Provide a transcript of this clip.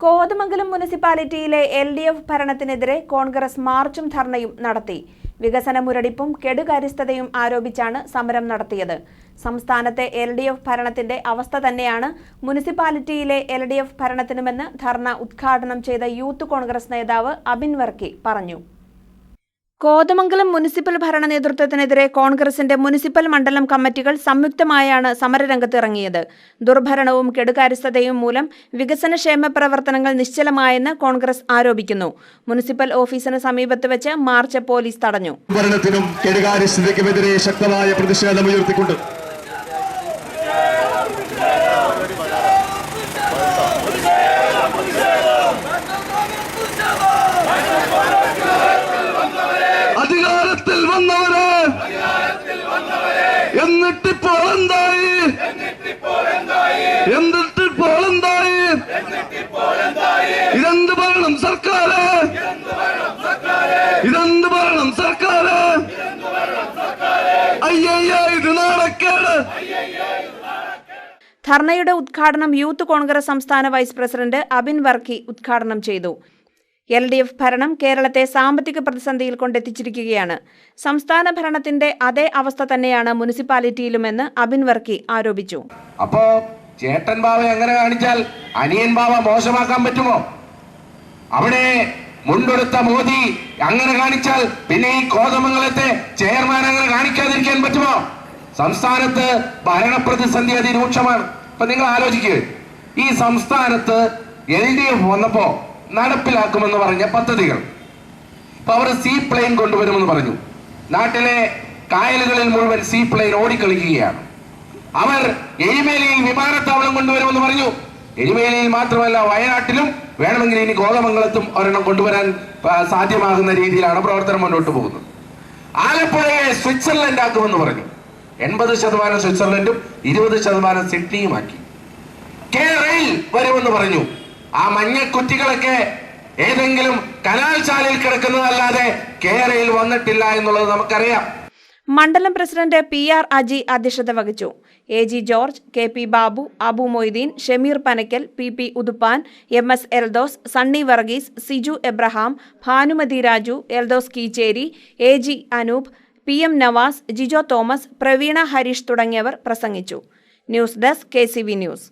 കോതമംഗലം മുനിസിപ്പാലിറ്റിയിലെ L D F ഭരണത്തിനെതിരെ കോൺഗ്രസ് മാർച്ചും ധർണയും നടത്തി. വികസന മുരടിപ്പും കെടുകാര്യസ്ഥതയും ആരോപിച്ചാണ് സമരം നടത്തിയത്. സംസ്ഥാനത്തെ എൽ ഡി എഫ് ഭരണത്തിന്റെ അവസ്ഥ തന്നെയാണ് മുനിസിപ്പാലിറ്റിയിലെ എൽ ഡി എഫ് ഭരണത്തിനുമെന്ന് ധർണ ഉദ്ഘാടനം ചെയ്ത യൂത്ത് കോൺഗ്രസ് നേതാവ് അബിൻ വർക്കി പറഞ്ഞു. കോതമംഗലം മുനിസിപ്പൽ ഭരണ നേതൃത്വത്തിനെതിരെ കോൺഗ്രസിന്റെ മുനിസിപ്പൽ മണ്ഡലം കമ്മിറ്റികൾ സംയുക്തമായാണ് സമരരംഗത്ത് ഇറങ്ങിയത് ദുർഭരണവും കെടുകാര്യസ്ഥതയും മൂലം വികസനക്ഷേമ പ്രവർത്തനങ്ങൾ നിശ്ചലമായെന്ന് കോൺഗ്രസ് ആരോപിക്കുന്നു. മുനിസിപ്പൽ ഓഫീസിന് സമീപത്ത് വെച്ച് മാർച്ച് പോലീസ് തടഞ്ഞു. ഭരണത്തിനും കെടുകാര്യസ്ഥതയ്ക്കുമെതിരെ ശക്തമായ പ്രതിഷേധം ഉയർത്തിക്കൊണ്ട് അധികാരത്തിൽ വന്നവര്. എന്നിട്ടിപ്പോൾ എന്തായി? എന്നിട്ടിപ്പോൾ എന്തായി? ഇതെന്ത് ഭരണം സർക്കാര്? ഇതെന്ത് ഭരണം സർക്കാര്? അയ്യയ്യ ഇത് നാണക്കേട്. ധർണയുടെ ഉദ്ഘാടനം യൂത്ത് കോൺഗ്രസ് സംസ്ഥാന വൈസ് പ്രസിഡന്റ് അബിൻ വർക്കി ഉദ്ഘാടനം ചെയ്തു. എൽ ഡി എഫ് ഭരണം കേരളത്തെ സാമ്പത്തിക പ്രതിസന്ധിയിൽ കൊണ്ടെത്തിച്ചിരിക്കുകയാണ്. സംസ്ഥാന ഭരണത്തിന്റെ അതേ അവസ്ഥ തന്നെയാണ് മുനിസിപ്പാലിറ്റിയിലുമെന്ന് അബിൻ വർക്കി ആരോപിച്ചു. അപ്പോ ചേട്ടൻ ബാബ എങ്ങനെ കാണിച്ചാൽ അനിയൻ ബാബ മോശമാക്കാൻ പറ്റുമോ? അവിടെ മുണ്ടെടുത്ത മോദി അങ്ങനെ കാണിച്ചാൽ പിന്നെ ഈ കോതമംഗലത്തെ ചെയർമാൻ അങ്ങനെ കാണിക്കാതിരിക്കാൻ പറ്റുമോ? സംസ്ഥാനത്ത് ഭരണപ്രതിസന്ധി അതിരൂക്ഷമാണ്. ഇപ്പൊ നിങ്ങൾ ആലോചിക്കുക ഈ സംസ്ഥാനത്ത് എൽ ഡി എഫ് വന്നപ്പോ നടപ്പിലാക്കുമെന്ന് പറഞ്ഞ പദ്ധതികൾ. ഇപ്പൊ അവർ സീ പ്ലെയിൻ കൊണ്ടുവരുമെന്ന് പറഞ്ഞു. നാട്ടിലെ കായലുകളിൽ മുഴുവൻ സീ പ്ലെയിൻ ഓടിക്കളിക്കുകയാണ്. അവർ എരിമേലിയിൽ വിമാനത്താവളം കൊണ്ടുവരുമെന്ന് പറഞ്ഞു. എരിമേലിയിൽ മാത്രമല്ല വയനാട്ടിലും വേണമെങ്കിൽ ഇനി കോതമംഗലത്തും ഒരെണ്ണം കൊണ്ടുവരാൻ സാധ്യമാകുന്ന രീതിയിലാണ് പ്രവർത്തനം മുന്നോട്ട് പോകുന്നത്. ആലപ്പുഴയെ സ്വിറ്റ്സർലൻഡ് ആക്കുമെന്ന് പറഞ്ഞു. എൺപത് ശതമാനം സ്വിറ്റ്സർലൻഡും ഇരുപത് ശതമാനം സിഡ്നിയുമാക്കി കേരളയിൽ വരുമെന്ന് പറഞ്ഞു. ആ മഞ്ഞക്കുറ്റികളൊക്കെ ഏതെങ്കിലും കനാൽശാലയിൽ കിടക്കുന്നതല്ലാതെ കേരളയിൽ വന്നിട്ടില്ല എന്നുള്ളത് നമുക്കറിയാം. മണ്ഡലം പ്രസിഡന്റ് പി ആർ അജി അധ്യക്ഷത വഹിച്ചു. A G George K P Babu Abu Moideen Shameer Panakkal P P Uthuppan M S Eldhose Sunny Varghese Siju Abraham Bhanumathi Raju Eldhose Keecheri A G Anoop P M Navas Jijo Thomas Praveena Harish തുടങ്ങിയവർ പ്രസംഗിച്ചു. News desk K news.